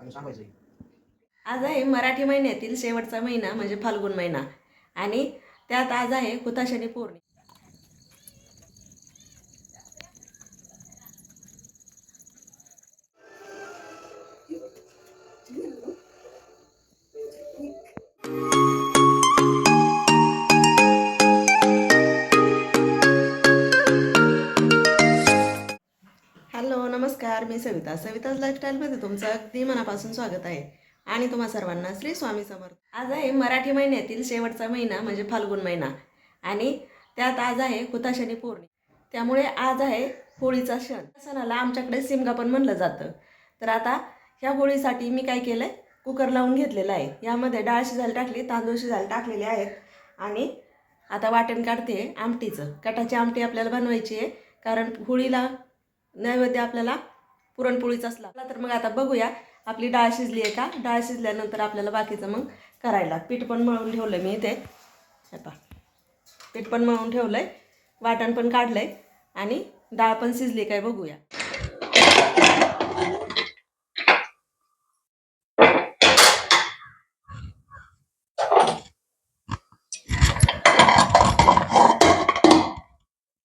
आणि सांगायचं आज आहे मराठी महिन्यातील शेवटचा महिना म्हणजे फाल्गुन महिना. आणि त्यात आज आहे हुताशनी पौर्णिमा. नमस्कार मी सविता. सविताज लाईफस्टाईलमध्ये तुमचं अगदी मनापासून स्वागत आहे. आणि तुम्हा सर्वांना श्री स्वामी समर्थ. आज आहे मराठी महिन्यातील शेवटचा महिना म्हणजे फाल्गुन महिना. आणि त्यात आज आहे हुताशनी पौर्णिमा. त्यामुळे आज आहे होळीचा सण. सणाला आमच्याकडे सिमगा पण म्हणलं जातं. तर आता ह्या होळीसाठी मी काय केलं आहे कुकर लावून घेतलेलं आहे. यामध्ये डाळ शिजायला टाकली तांदूळ शिजायला टाकलेले आहेत. आणि आता वाटण काढते आमटीचं. कटाची आमटी आपल्याला बनवायची आहे. कारण होळीला नैवेद्य आपल्याला पुरणपोळीच असला. तर मग आता बघूया. आपली डाळ शिजली आहे का? डाळ शिजल्यानंतर आपल्याला बाकीचं मग करायला पीठ पण मळून ठेवलं मी इथे. हे पीठ पण मळून ठेवलं आहे वाटण पण काढलं आहे आणि डाळ पण शिजली काय बघूया.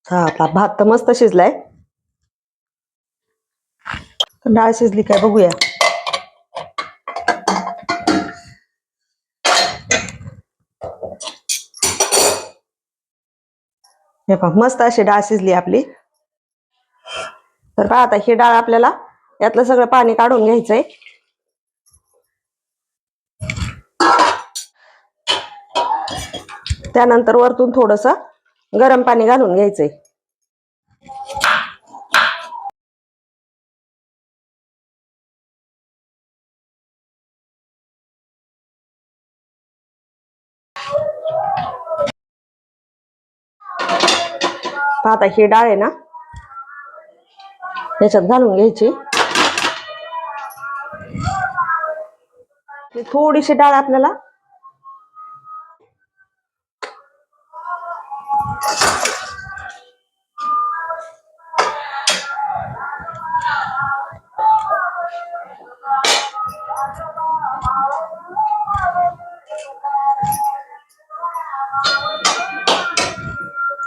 हा आपला भात तर मस्त शिजलाय. डाळ शिजली काय बघूया. हे पहा मस्त अशी डाळ शिजली आपली. तर पहा आता ही डाळ आपल्याला यातलं सगळं पाणी काढून घ्यायचंय. त्यानंतर वरतून थोडस गरम पाणी घालून घ्यायचंय. आता ही डाळ आहे ना याच्यात घालून घ्यायची. थोडीशी डाळ आपल्याला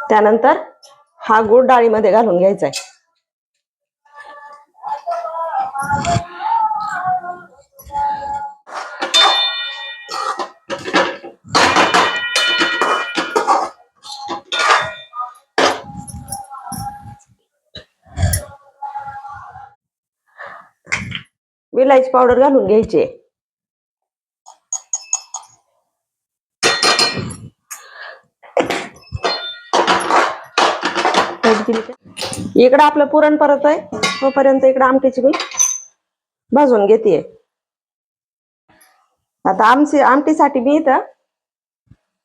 त्यानंतर हा गूळ डाळीमध्ये घालून घ्यायचा आहे विलायची पावडर घालून घ्यायची आहे. इकडं आपलं पुरण परत आहे. तोपर्यंत इकडं आमटीची मी भाजून घेते आता आमची आमटीसाठी मी इथं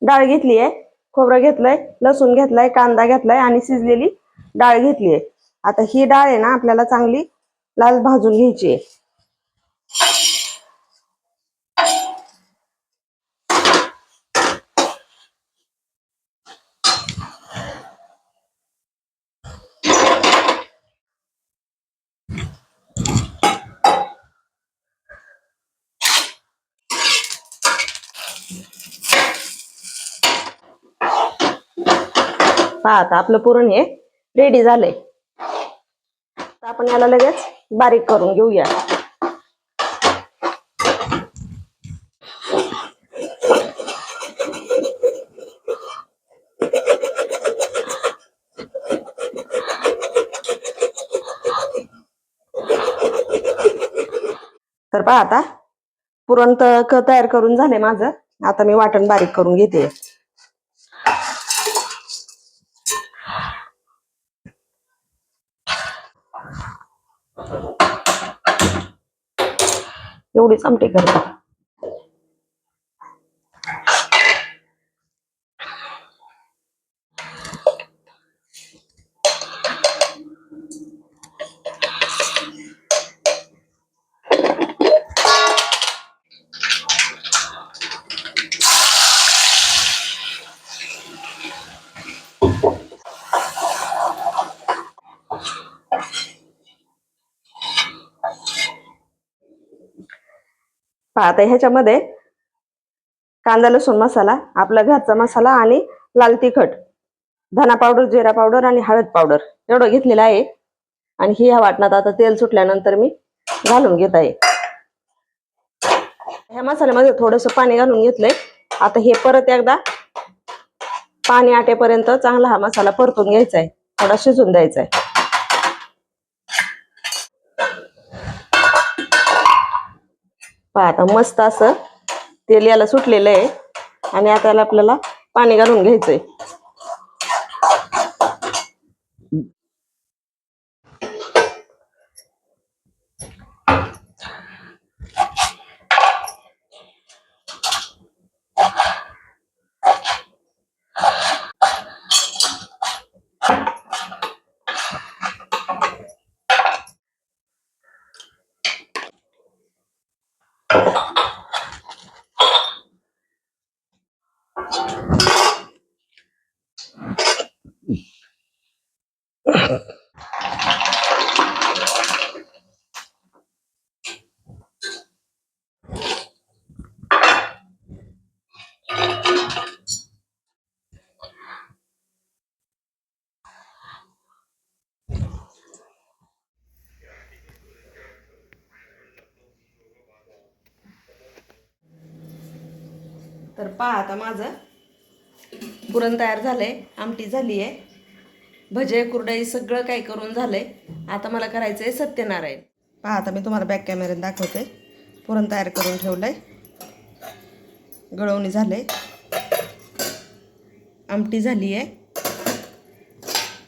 डाळ घेतली आहे खोबरं घेतलंय लसूण घेतलाय कांदा घेतलाय आणि शिजलेली डाळ घेतली आहे आता ही डाळ आहे ना आपल्याला चांगली लाल भाजून घ्यायची आहे पहा आता आपलं पुरण हे रेडी झालंय. आपण याला लगेच बारीक करून घेऊया. तर पहा आता पुरण तयार करून झालंय माझं. आता मी वाटण बारीक करून घेते. एवढीच आमटी करते. पहा आता ह्याच्यामध्ये कांदा लसूण मसाला आपला घरचा मसाला आणि लाल तिखट धना पावडर जिरा पावडर आणि हळद पावडर एवढं घेतलेलं आहे. आणि ही ह्या वाटणात आता तेल सुटल्यानंतर मी घालून घेत आहे. ह्या मसाल्यामध्ये थोडस पाणी घालून घेतलंय. आता हे परत एकदा पाणी आटेपर्यंत चांगला हा मसाला परतून घ्यायचा आहे. थोडा शिजून द्यायचा आहे. पहा आता मस्त असं तेल याला सुटलेलं आहे. आणि आता आपल्याला पाणी घालून घ्यायचंय. पहा आता माझं. पुरण तयार झालं आहे आमटी झाली आहे भजे कुरडई सगळं काही करून झालं आहे आता मला करायचं आहे सत्यनारायण. पहा आता मी तुम्हाला बॅक कॅमेऱ्यात दाखवते. पुरण तयार करून ठेवलं आहे गळवणी झाले आमटी झाली आहे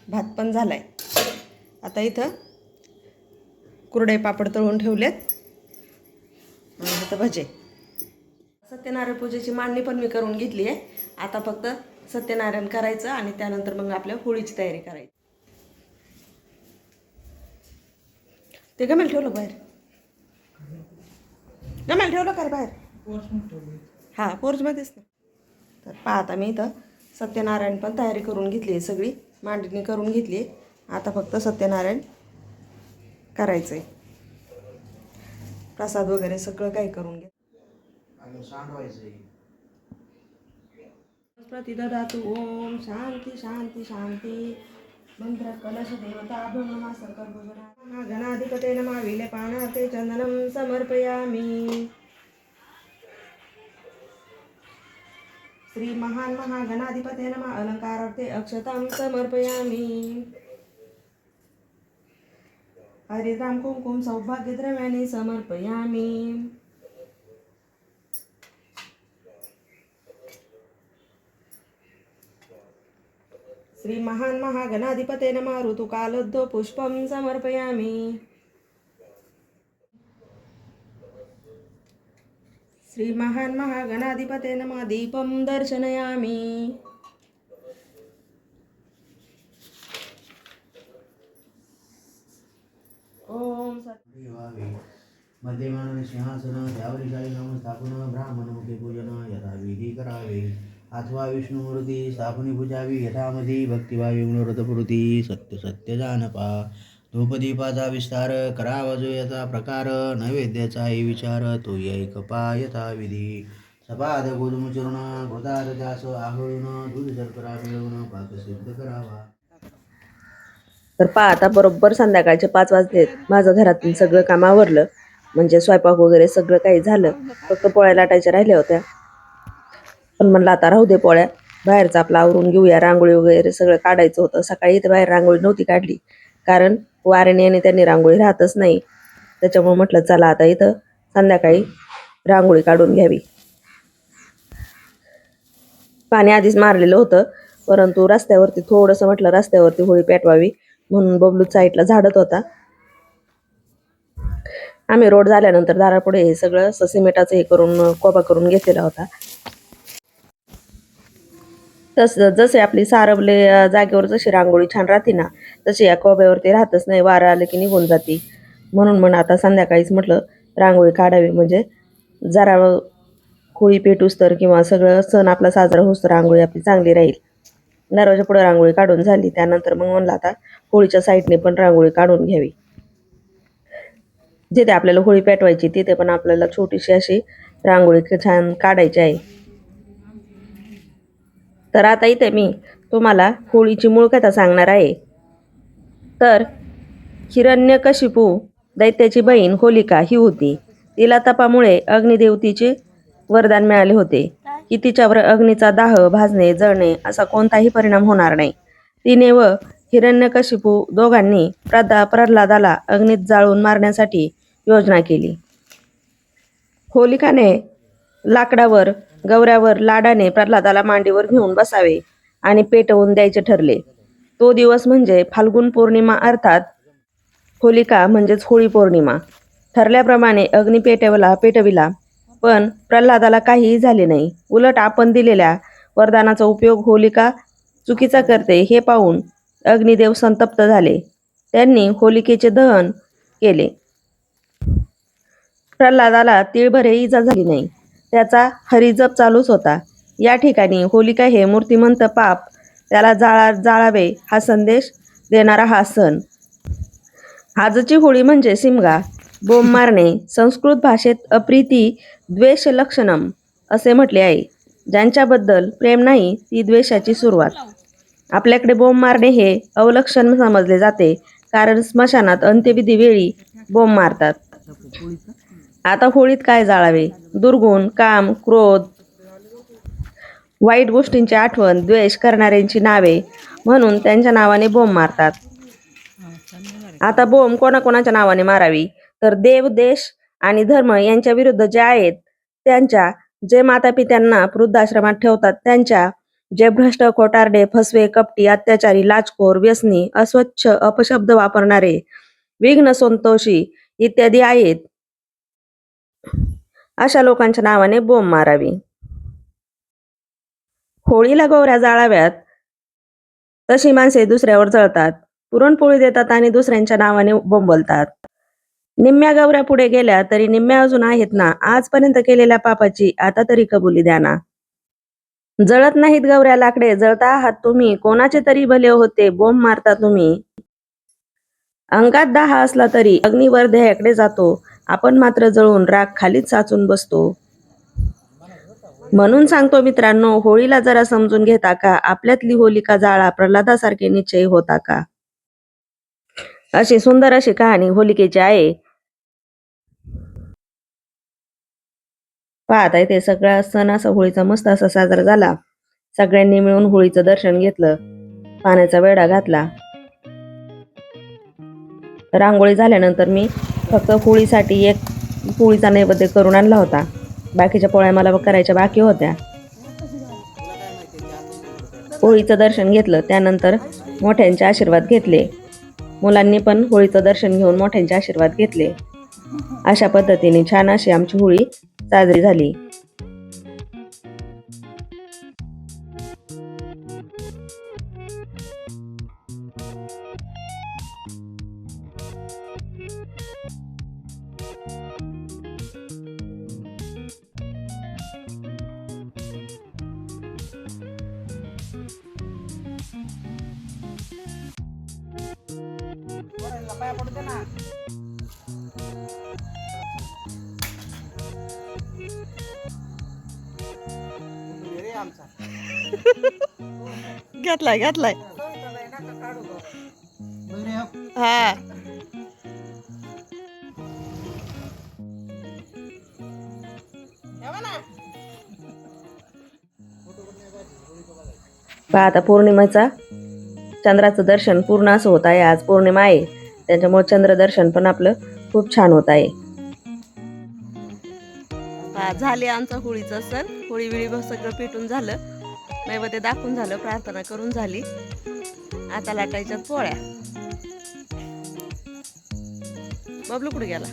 भात पण झाला आहे आता इथं कुरडे पापड तळून ठेवलेत. आणि इथं भजे. सत्यनारायण पूजेची मांडणी पण मी करून घेतली आहे. आता फक्त सत्यनारायण करायचं आणि त्यानंतर मग आपल्या होळीची तयारी करायची. ते गमेल ठेवलं बाहेर. गमेल ठेवलं का बाहेर? हां पोर्चमध्येच ना. तर पाहता मी इथं सत्यनारायण पण तयारी करून घेतली आहे सगळी. मांडणी करून घेतली आहे. आता फक्त सत्यनारायण करायचं आहे प्रसाद वगैरे सगळं काही करून घे. आणि सांडवायचंय प्रतिददातु ओम शांती शांती शांती. मंत्र कलश देवता ब्रह्मा सकर्भुजना गणाधिपते नमा विले पानाते चंदनम समर्पयामी. श्री महान महागणाधिपते नमा अलंकारार्थे अक्षतां समर्पयामी. हरिद्राम कुंकुम सौभाग्यद्रव्याने समर्पयामी. श्री महान महागणाधिपते नमः। ऋतुकालोद्धो पुष्पं समर्पयामि। श्री महान महागणाधिपते नमः। दीपं दर्शनयामि। ओम सत् व्हावे मध्यमान सिंहासन नाम स्थापन ब्राह्मण मुखे पूजन यथा विधी करावे अथवा विष्णुमूर्ती स्थापनी पूजावी यथामधी भक्तिभावी मनोरथपूर्ती सत्य सत्य जानपा. धूपदीपाचा विस्तार करावा जो याचा प्रकार नैवेद्याचाही विचार तो ऐक पा यथा विधी सपाद गोधूम चूर्ण घृतात आघळून दूध शर्करा मिळवून पाक सिद्ध करावा. तर पहा आता बरोबर संध्याकाळचे पाच वाजलेत. माझं घरातून सगळं काम आवरलं. म्हणजे स्वयंपाक वगैरे सगळं काही झालं. फक्त पोळ्या लाटायच्या राहिल्या होत्या. पण म्हणलं आता राहू दे पोळ्या बाहेरचं आपलं आवरून घेऊया रांगोळी वगैरे सगळं काढायचं होतं. सकाळी इथं बाहेर रांगोळी नव्हती काढली कारण वारेने आणि त्यांनी रांगोळी राहतच नाही. त्याच्यामुळे म्हटलं चला आता इथं संध्याकाळी रांगोळी काढून घ्यावी. पाणी आधीच मारलेलं होतं परंतु रस्त्यावरती थोडंसं म्हटलं रस्त्यावरती होळी पेटवावी म्हणून बबलू साईडला झाडत होता. आम्ही रोड झाल्यानंतर दारापुढे हे सगळं असं सिमेंटाचं हे करून कोबा करून घेतलेला होता. तस जसे आपली सारवले जागेवर जशी रांगोळी छान राहते ना तशी या कोब्यावरती राहतच नाही वारं आलं की निघून जाते. म्हणून मग आता संध्याकाळीच म्हटलं रांगोळी काढावी. म्हणजे जरा होळी पेटूस तर किंवा सगळं सण आपला साजरा होस तर रांगोळी आपली चांगली राहील. नरवाच्या पुढे रांगोळी काढून झाली. त्यानंतर मग म्हणलं आता होळीच्या साईडने पण रांगोळी काढून घ्यावी. जिथे आपल्याला होळी पेटवायची तिथे पण आपल्याला छोटीशी अशी रांगोळी छान काढायची आहे. तर आता इथे मी तुम्हाला होळीची मूळ कथा सांगणार आहे. तर हिरण्यकशिपू दैत्याची बहीण होलिका ही होती. तिला तपामुळे अग्निदेवतीचे वरदान मिळाले होते की तिच्यावर अग्नीचा दाह भाजणे जळणे असा कोणताही परिणाम होणार नाही. तिने व हिरण्यकशिपू दोघांनी प्रदा प्रल्हादाला अग्नीत जाळून मारण्यासाठी योजना केली. होलिकाने लाकडावर गवऱ्यावर लाडाने प्रल्हादाला मांडीवर घेऊन बसावे आणि पेटवून द्यायचे ठरले. तो दिवस म्हणजे फाल्गुन पौर्णिमा अर्थात होलिका म्हणजेच होळी पौर्णिमा. ठरल्याप्रमाणे अग्नी पेटवला पेटविला पण प्रल्हादाला काहीही झाले नाही. उलट आपण दिलेल्या वरदानाचा उपयोग होलिका चुकीचा करते हे पाहून अग्निदेव संतप्त झाले. त्यांनी होलिकेचे दहन केले. प्रल्हादाला तिळभरे इजा झाली नाही. त्याचा हरिजप चालूच होता. या ठिकाणी होलिका हे मूर्तिमंत पाप त्याला जाळा जाळावे हा संदेश देणारा हा सण. आजची होळी म्हणजे सिमगा बोंब मारणे संस्कृत भाषेत अप्रीती द्वेष लक्षणम असे म्हटले आहे. ज्यांच्याबद्दल प्रेम नाही ती द्वेषाची सुरुवात. आपल्याकडे बोंब मारणे हे अवलक्षण समजले जाते कारण स्मशानात अंत्यविधी वेळी बोंब मारतात. आता होळीत काय जाळावे? दुर्गुण काम क्रोध. वाईट गोष्टींची आठवण द्वेष करणाऱ्यांची नावे म्हणून त्यांच्या नावाने बोंब मारतात. आता बोंब कोणाकोणाच्या नावाने मारावी? तर देव देश आणि धर्म यांच्या विरुद्ध जे आहेत त्यांच्या जे मातापित्यांना वृद्धाश्रमात ठेवतात त्यांच्या जे भ्रष्ट खोटारडे फसवे कपटी अत्याचारी लाचखोर व्यसनी अस्वच्छ अपशब्द वापरणारे विघ्न संतोषी इत्यादी आहेत अशा लोकांच्या नावाने बोंब मारावी. होळीला गोवऱ्या जाळाव्यात. तशी माणसे दुसऱ्यावर जळतात. पुरणपोळी देतात आणि दुसऱ्यांच्या नावाने बोंबलतात. निम्म्या गौऱ्या पुढे गेल्या तरी निम्म्या अजून आहेत ना. आजपर्यंत केलेल्या पापाची आता तरी कबुली द्या ना. जळत नाहीत गौऱ्या लाकडे. जळता आहात तुम्ही. कोणाचे तरी भले होते. बोंब मारता तुम्ही. अंगात दहा असला तरी अग्निवर देहाकडे जातो. आपण मात्र जळून राग खालीच साचून बसतो. म्हणून सांगतो मित्रांनो होळीला जरा समजून घेता का? आपल्यातली होलिका जाळा प्रल्हादासारखे निश्चय होता का? अशी सुंदर अशी कहाणी होलिकेची आहे. पाहता येते सगळा सण असा होळीचा मस्त असा साजरा झाला. सगळ्यांनी मिळून होळीचं दर्शन घेतलं. पाण्याचा वेढा घातला. रांगोळी झाल्यानंतर मी फक्त होळीसाठी एक पोळीचा नैवेद्य करून आणला होता. बाकीच्या पोळ्या मला करायच्या बाकी होत्या. होळीचं दर्शन घेतलं त्यानंतर मोठ्यांचे आशीर्वाद घेतले. मुलांनी पण होळीचं दर्शन घेऊन मोठ्यांचे आशीर्वाद घेतले. अशा पद्धतीने छान अशी आमची होळी साजरी झाली. घेतलाय घेतलाय. हा. पहा आता पौर्णिमेचा चंद्राचं दर्शन पूर्ण असं होत आहे. आज पौर्णिमा आहे. त्याच्यामुळे चंद्रदर्शन पण आपलं खूप छान होत आहे. झाले आमचा होळीचा सण. होळी विळी सगळं पेटून झालं. नैवेद्य दाखवून झालं प्रार्थना करून झाली. आता लाटायच्या पोळ्या. बबलू कुठे गेला?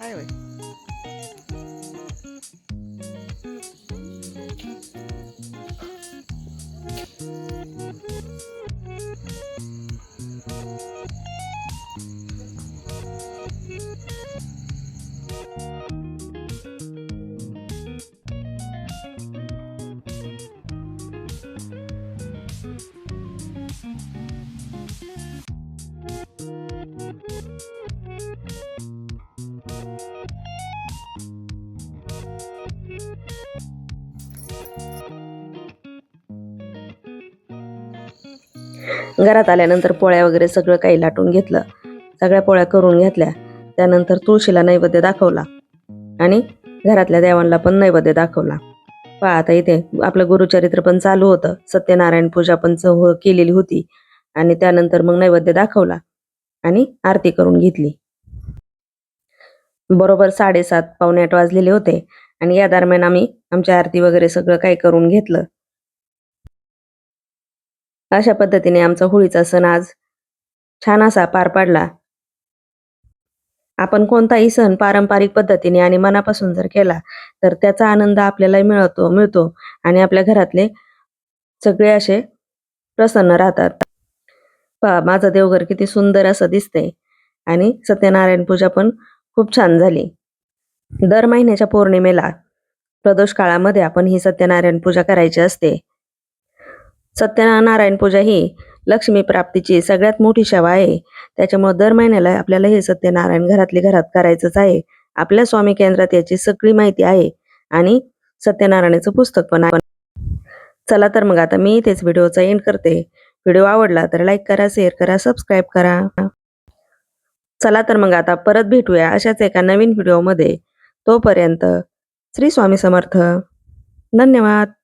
हाय वय घरात आल्यानंतर पोळ्या वगैरे सगळं काही लाटून घेतलं. सगळ्या पोळ्या करून घेतल्या. त्यानंतर तुळशीला नैवेद्य दाखवला. आणि घरातल्या देवांना पण नैवेद्य दाखवला. पहा आता इथे आपलं गुरुचरित्र पण चालू होतं. सत्यनारायण पूजा पण हो, केलेली होती. आणि त्यानंतर मग नैवेद्य दाखवला आणि आरती करून घेतली. बरोबर साडेसात पावणे आठ वाजलेले होते. आणि या दरम्यान आम्ही आमची आरती वगैरे सगळं काही करून घेतलं. अशा पद्धतीने आमचा होळीचा सण आज छान असा पार पाडला. आपण कोणताही सण पारंपरिक पद्धतीने आणि मनापासून जर केला तर त्याचा आनंद आपल्याला मिळतो मिळतो आणि आपल्या घरातले सगळे असे प्रसन्न राहतात. पहा माझं देवघर किती सुंदर असं दिसतंय आणि सत्यनारायण पूजा पण खूप छान झाली. दर महिन्याच्या पौर्णिमेला प्रदोष काळामध्ये आपण ही सत्यनारायण पूजा करायची असते. सत्यनारायण पूजा ही लक्ष्मी प्राप्तीची सगळ्यात मोठी सेवा आहे. त्याच्यामुळे दर महिन्याला आपल्याला हे सत्यनारायण घरातली घरात करायचंच आहे. आपल्या स्वामी केंद्रात याची सगळी माहिती आहे आणि सत्यनारायणाचं पुस्तक पण आहे. चला तर मग आता मी इथेच व्हिडिओचा एंड करते. व्हिडिओ आवडला तर लाईक करा शेअर करा सबस्क्राईब करा. चला तर मग आता परत भेटूया अशाच एका नवीन व्हिडिओमध्ये. तोपर्यंत श्री स्वामी समर्थ. धन्यवाद.